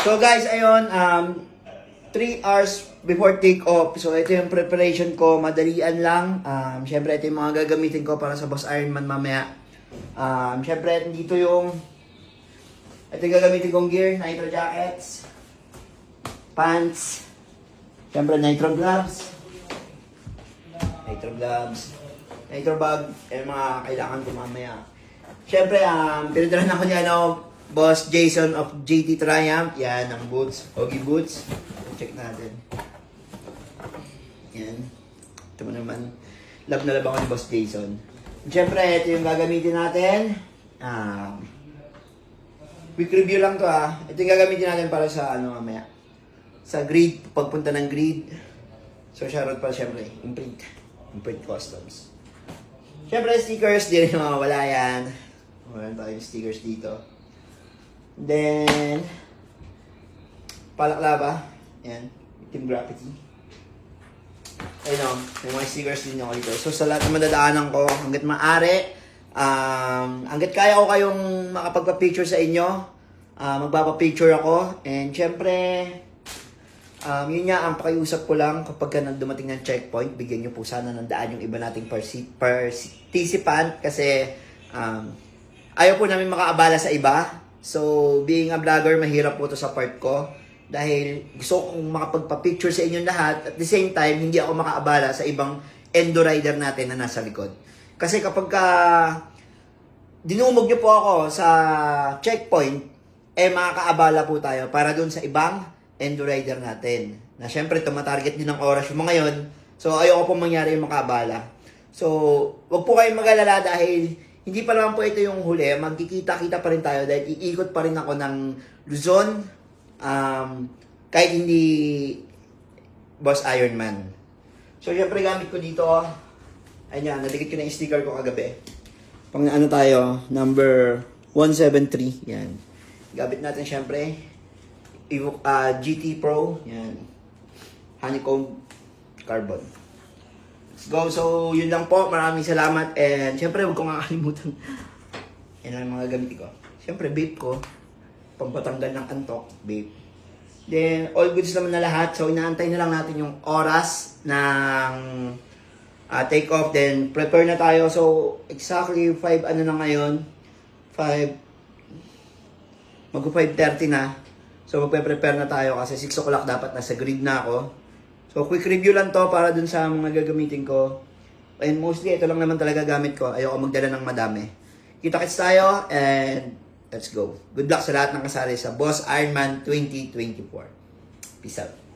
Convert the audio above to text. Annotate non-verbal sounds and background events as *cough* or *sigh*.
So guys, ayun, um, 3 hours before take off. So ito yung preparation ko, madalian lang. Um, Siyempre, ito yung mga gagamitin ko para sa Boss Ironman mamaya. Um, Siyempre, dito yung ito yung gagamitin kong gear, nitro jackets, pants, Siyempre, nitro gloves, nitro gloves, nitro bag, eh, mga kailangan ko mamaya. Siyempre, um, pinadala ako niya, no, Boss Jason of GT Triumph. Yan, ang boots, Hoagie boots. Check natin. Yan. Ito mo naman. Love na ako ni Boss Jason. Siyempre, ito yung gagamitin natin. Um, quick review lang to ah. Ito yung gagamitin natin para sa ano mamaya. Sa grid, pagpunta ng grid. So, shoutout pa siyempre, imprint. Imprint customs. Siyempre, stickers, di rin *laughs* mawawala yan. Meron tayong stickers dito. Then, palaklava. Yan. Team Gravity. Ayun o, may mga stickers din ako dito. So, sa lahat ng madadaanan ko, hanggat maaari, um, hanggat kaya ko kayong makapagpa-picture sa inyo, uh, magpapa-picture ako. And, syempre, um, yun nga, ang pakiusap ko lang, kapag ka dumating ng checkpoint, bigyan nyo po sana ng daan yung iba nating participant kasi um, ayaw po namin makaabala sa iba. So, being a vlogger, mahirap po to sa part ko. Dahil gusto kong makapagpa-picture sa inyong lahat. At the same time, hindi ako makaabala sa ibang endo rider natin na nasa likod. Kasi kapag ka dinumog nyo po ako sa checkpoint, eh makakaabala po tayo para dun sa ibang endo rider natin. Na syempre, tumatarget din ng oras yung mga yon. So, ayoko po mangyari yung makaabala. So, wag po kayong mag-alala dahil hindi pa naman po ito yung huli. Magkikita-kita pa rin tayo dahil iikot pa rin ako ng Luzon. Um, kahit hindi Boss Ironman. So, syempre gamit ko dito. Ayun yan, nadikit ko na yung sticker ko kagabi. Pang ano tayo, number 173. Yan. Gamit natin syempre. Evo, ah, GT Pro. Yan. Honeycomb carbon. Go. So, yun lang po. Maraming salamat. And, syempre, huwag kong kakalimutan. Yan lang ang mga gamit ko. Syempre, vape ko. Pampatanggal ng antok. Vape. Then, all goods naman na lahat. So, inaantay na lang natin yung oras ng ah, take off. Then, prepare na tayo. So, exactly 5 ano na ngayon. 5 mag 5.30 na. So, magpe-prepare na tayo kasi 6 o'clock dapat nasa grid na ako. So, quick review lang to para dun sa mga gagamitin ko. And mostly, ito lang naman talaga gamit ko. Ayoko magdala ng madami. Kita-kits tayo and let's go. Good luck sa lahat ng kasali sa Boss Ironman 2024. Peace out.